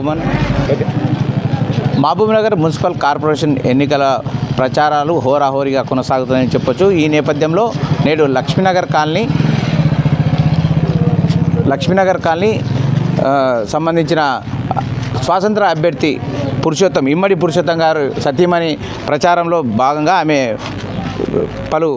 Woman Mahabubnagar municipal corporation ఎన్నికల ప్రచారాలు హోరాహోరీగా కొనసాగుతున్నాయని చెప్పొచ్చు. ఈ నేపథ్యంలో నేడు లక్ష్మీనగర్ కాలనీ లక్ష్మీనగర్ కాలనీ సంబంధించిన స్వాతంత్ర అభ్యర్థి పురుషోత్తం ఇమ్మడి పురుషోత్తం గారు సతీమణి ప్రచారంలో భాగంగా ఆమె పలు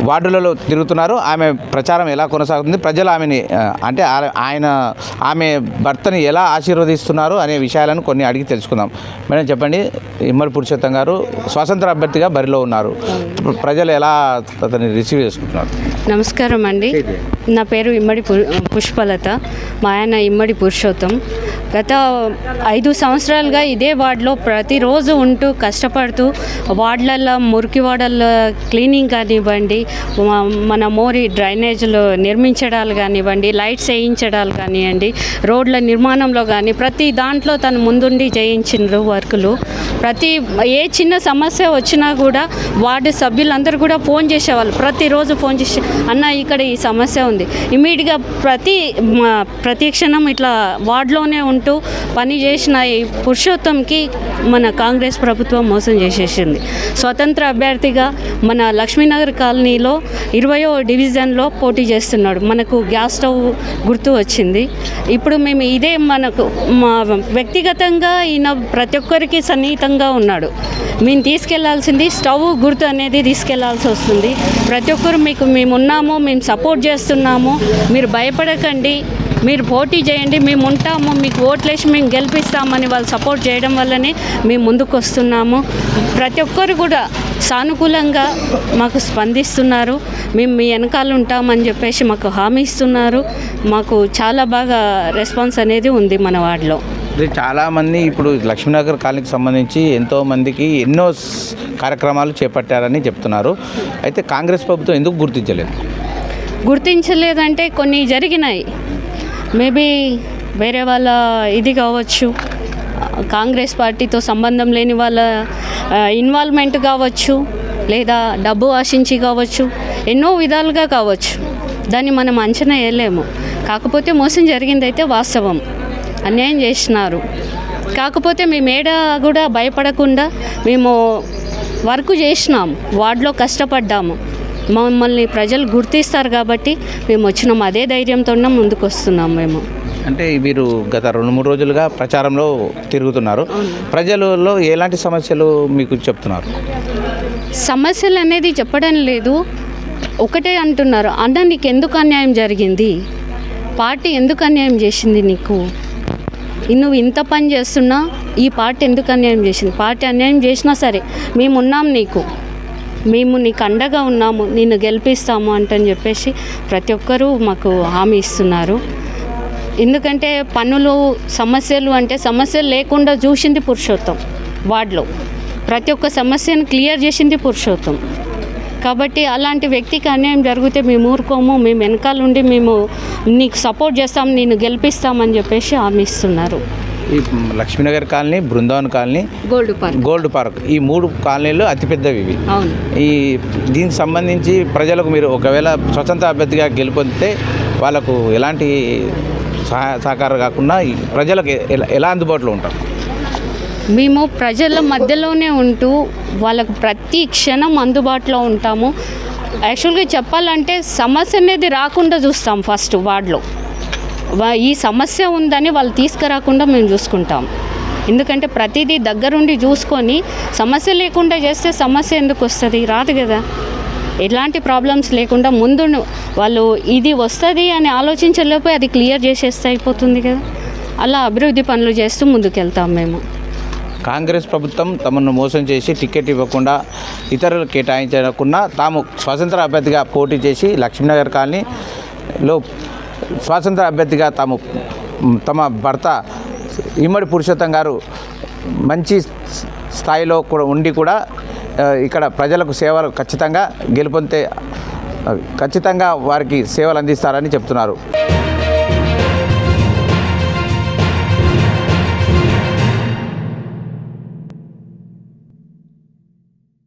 వార్డులలో తిరుగుతున్నారు. ఆమె ప్రచారం ఎలా కొనసాగుతుంది? ప్రజలు ఆమెని అంటే ఆయన ఆమె భర్తని ఎలా ఆశీర్వదిస్తున్నారు అనే విషయాలను కొన్ని అడిగి తెలుసుకుందాం. మేడం చెప్పండి ఇమ్మడి పురుషోత్తం గారు స్వాతంత్ర అభ్యర్థిగా బరిలో ఉన్నారు. ప్రజలు ఎలా అతన్ని రిసీవ్ చేసుకుంటున్నారు? నమస్కారం అండి. నా పేరు ఇమ్మడి పుష్పలత. మా ఆయన ఇమ్మడి పురుషోత్తం. గత ఐదు సంవత్సరాలుగా ఇదే వార్డులో ప్రతిరోజు ఉంటూ కష్టపడుతూ వార్డులలో మురికి వాడల్లో క్లీనింగ్ కానివ్వండి మన మోరి డ్రైనేజీలు నిర్మించడాలు కానివ్వండి లైట్స్ వేయించడాలు కానివ్వండి రోడ్ల నిర్మాణంలో కానీ ప్రతి దాంట్లో తను ముందుండి చేయించిండ్రు వర్కులు. ప్రతి ఏ చిన్న సమస్య వచ్చినా కూడా వార్డు సభ్యులందరూ కూడా ఫోన్ చేసేవాళ్ళు. ప్రతిరోజు ఫోన్ చేసి అన్న ఇక్కడ ఈ సమస్య ఉంది. ఇమీడియట్గా ప్రతి ప్రతి క్షణం ఇట్లా వార్డులోనే ఉంటూ పని చేసిన ఈ పురుషోత్తంకి మన కాంగ్రెస్ ప్రభుత్వం మోసం చేసేసింది. స్వతంత్ర అభ్యర్థిగా మన లక్ష్మీనగర్ కాలనీ కాలనీలో ఇరవయో డివిజన్లో పోటీ చేస్తున్నాడు. మనకు గ్యాస్ స్టవ్ గుర్తు వచ్చింది. ఇప్పుడు మేము ఇదే మనకు మా వ్యక్తిగతంగా ఈయన ప్రతి ఒక్కరికి సన్నిహితంగా ఉన్నాడు. మేము తీసుకెళ్ళాల్సింది స్టవ్ గుర్తు అనేది తీసుకెళ్ళాల్సి వస్తుంది. ప్రతి ఒక్కరు మీకు మేము ఉన్నాము మేము సపోర్ట్ చేస్తున్నాము. మీరు భయపడకండి. మీరు పోటీ చేయండి మేము ఉంటాము మీకు ఓట్లేసి మేము గెలిపిస్తామని వాళ్ళు సపోర్ట్ చేయడం వల్లనే మేము ముందుకు వస్తున్నాము. ప్రతి ఒక్కరు కూడా సానుకూలంగా మాకు స్పందిస్తున్నారు. మేము మీ వెనకాల ఉంటామని చెప్పేసి మాకు హామీ ఇస్తున్నారు. మాకు చాలా బాగా రెస్పాన్స్ అనేది ఉంది మన వార్డులో. చాలామంది ఇప్పుడు లక్ష్మీనగర్ కాలనీకి సంబంధించి ఎంతో మందికి ఎన్నో కార్యక్రమాలు చేపట్టారని చెప్తున్నారు. అయితే కాంగ్రెస్ ప్రభుత్వం ఎందుకు గుర్తించలేదు? గుర్తించలేదంటే కొన్ని జరిగినాయి. మేబీ వేరే వాళ్ళ ఇది కావచ్చు కాంగ్రెస్ పార్టీతో సంబంధం లేని వాళ్ళ ఇన్వాల్వ్మెంట్ కావచ్చు లేదా డబ్బు ఆశించి కావచ్చు ఎన్నో విధాలుగా కావచ్చు. దాన్ని మనం అంచనా వేయలేము. కాకపోతే మోసం జరిగిందైతే వాస్తవం. అన్యాయం చేసినారు. కాకపోతే మేము ఏడ కూడా భయపడకుండా మేము వర్క్ చేసినాం. వార్డులో కష్టపడ్డాము. మమ్మల్ని ప్రజలు గుర్తిస్తారు కాబట్టి మేము వచ్చినాం అదే ధైర్యంతో ముందుకు వస్తున్నాం మేము. అంటే మీరు గత రెండు మూడు రోజులుగా ప్రచారంలో తిరుగుతున్నారు. ప్రజలలో ఎలాంటి సమస్యలు మీకు చెప్తున్నారు? సమస్యలు అనేది చెప్పడం లేదు. ఒకటే అంటున్నారు అన్న నీకు ఎందుకు అన్యాయం జరిగింది? పార్టీ ఎందుకు అన్యాయం చేసింది నీకు? నువ్వు ఇంత పని చేస్తున్నా ఈ పార్టీ ఎందుకు అన్యాయం చేసింది? పార్టీ అన్యాయం చేసినా సరే మేము ఉన్నాం నీకు. మేము నీకు అండగా ఉన్నాము నిన్ను గెలిపిస్తాము అంటని చెప్పేసి ప్రతి ఒక్కరూ మాకు హామీ ఇస్తున్నారు. ఎందుకంటే పనులు సమస్యలు అంటే సమస్యలు లేకుండా చూసింది పురుషోత్తం వార్డులో ప్రతి ఒక్క సమస్యను క్లియర్ చేసింది పురుషోత్తం. కాబట్టి అలాంటి వ్యక్తికి అన్యాయం జరిగితే మేము ఊరుకోము మేము వెనకాల ఉండి మేము నీకు సపోర్ట్ చేస్తాం నేను గెలిపిస్తామని చెప్పేసి హామీ ఇస్తున్నారు. ఈ Lakshminagar colony Brindavan colony gold park. Gold park. ఈ మూడు కాలనీలు అతిపెద్దవి ఇవి. ఈ దీనికి సంబంధించి ప్రజలకు మీరు ఒకవేళ స్వతంత్ర అభ్యర్థిగా గెలుపొందితే వాళ్ళకు ఎలాంటి సహాయ సహకారం కాకుండా ప్రజలకు ఎలా ఎలా అందుబాటులో ఉంటారు? మేము ప్రజల మధ్యలోనే ఉంటూ వాళ్ళకు ప్రతి క్షణం అందుబాటులో ఉంటాము. యాక్చువల్గా చెప్పాలంటే సమస్య అనేది రాకుండా చూస్తాం ఫస్ట్ వార్డులో. ఈ సమస్య ఉందని వాళ్ళు తీసుకురాకుండా మేము చూసుకుంటాం. ఎందుకంటే ప్రతిదీ దగ్గరుండి చూసుకొని సమస్య లేకుండా చేస్తే సమస్య ఎందుకు వస్తుంది? రాదు కదా. ఎలాంటి ప్రాబ్లమ్స్ లేకుండా ముందు వాళ్ళు ఇది వస్తుంది అని ఆలోచించలేకపోయి అది క్లియర్ చేసేస్తే అయిపోతుంది కదా. అలా అభివృద్ధి పనులు చేస్తూ ముందుకెళ్తాం మేము. కాంగ్రెస్ ప్రభుత్వం తమను మోసం చేసి టికెట్ ఇవ్వకుండా ఇతరులు కేటాయించకుండా తాము స్వతంత్ర అభ్యర్థిగా పోటీ చేసి లక్ష్మీనగర్ కాలనీలో స్వాతంత్ర అభ్యర్థిగా తాము తమ భర్త ఇమ్మడి పురుషోత్తం గారు మంచి స్థాయిలో కూడా ఉండి కూడా ఇక్కడ ప్రజలకు సేవలు ఖచ్చితంగా గెలుపొందితే ఖచ్చితంగా వారికి సేవలు అందిస్తారని చెప్తున్నారు.